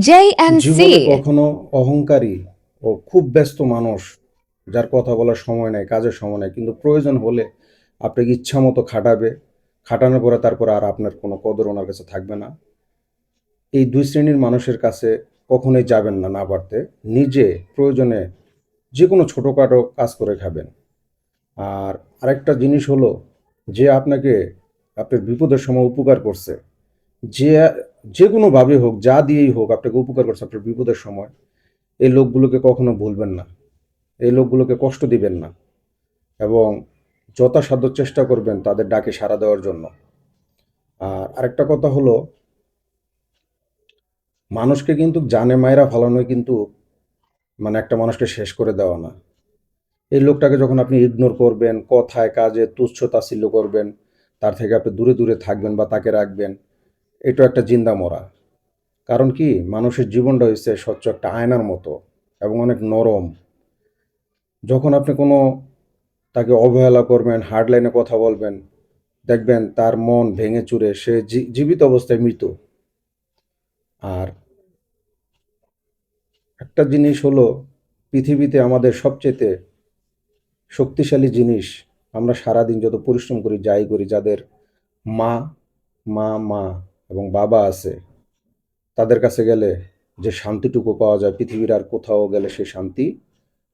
জীবনে কখনো অহংকারী ও খুব ব্যস্ত মানুষ, যার কথা বলার সময় নাই, কাজের সময় নাই, কিন্তু প্রয়োজন হলে আপনাকে ইচ্ছা মতো খাটাবে। খাটানোর পরে তারপরে আর আপনার কোনো কদর ওনার কাছে থাকবে না। এই দুই শ্রেণির মানুষের কাছে কখনোই যাবেন না না পারতে নিজে প্রয়োজনে যে কোনো ছোটোখাটো কাজ করে খাবেন। আর আরেকটা জিনিস হলো যে, আপনাকে, আপনার বিপদের সময় উপকার করছে। যে যে কোনোভাবে হোক, যা দিয়েই হোক, আপনাকে উপকার করছে আপনার বিপদের সময়, এই লোকগুলোকে কখনো ভুলবেন না। এই লোকগুলোকে কষ্ট দিবেন না। এবং যথাসাধ্য চেষ্টা করবেন তাদের ডাকে সাড়া দেওয়ার জন্য। আর আরেকটা কথা হলো, মানুষকে কিন্তু জানে মায়েরা ফালানোই কিন্তু মানে একটা মানুষকে শেষ করে দেওয়া না। এই লোকটাকে যখন আপনি ইগনোর করবেন, কথায়, কাজে তুচ্ছ, তাচ্ছিল্য করবেন, তার থেকে আপনি দূরে দূরে থাকবেন বা তাকে রাখবেন এটা একটা জিন্দা মরা। কারণ কি? মানুষের জীবনটা হচ্ছে স্বচ্ছ একটা আয়নার মতো এবং অনেক নরম। যখন আপনি কোনো তাকে অবহেলা করবেন হার্ডলাইনে কথা বলবেন, দেখবেন তার মন ভেঙে চুরে, সে জীবিত অবস্থায় মৃত। আর একটা জিনিস হলো, পৃথিবীতে আমাদের সবচেয়ে শক্তিশালী জিনিস, আমরা সারাদিন যত পরিশ্রম করি, যাই করি, যাদের মা মা মা এবং বাবা আছে, তাদের কাছে গেলে যে শান্তিটুকু পাওয়া যায়, পৃথিবীর আর কোথাও গেলে সেই শান্তি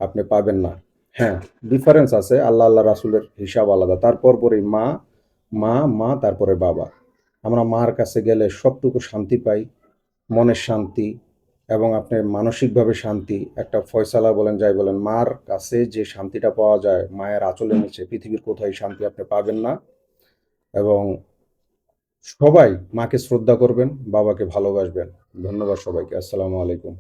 আপনি পাবেন না। হ্যাঁ ডিফারেন্স আছে, আল্লাহ আল্লাহ রাসুলের হিসাব আলাদা। তারপর পরে মা মা মা, তারপরে বাবা। আমরা মার কাছে গেলে সবটুকু শান্তি পাই মনের শান্তি এবং আপনি মানসিকভাবে শান্তি। একটা ফয়সালা বলেন, যাই বলেন, মার কাছে যে শান্তিটা পাওয়া যায়, মায়ের আঁচলের নিচে, পৃথিবীর কোথায় শান্তি আপনি পাবেন না। এবং সবাই মাকে শ্রদ্ধা করবেন বাবাকে ভালোবাসবেন। ধন্যবাদ সবাইকে। আসসালামু আলাইকুম।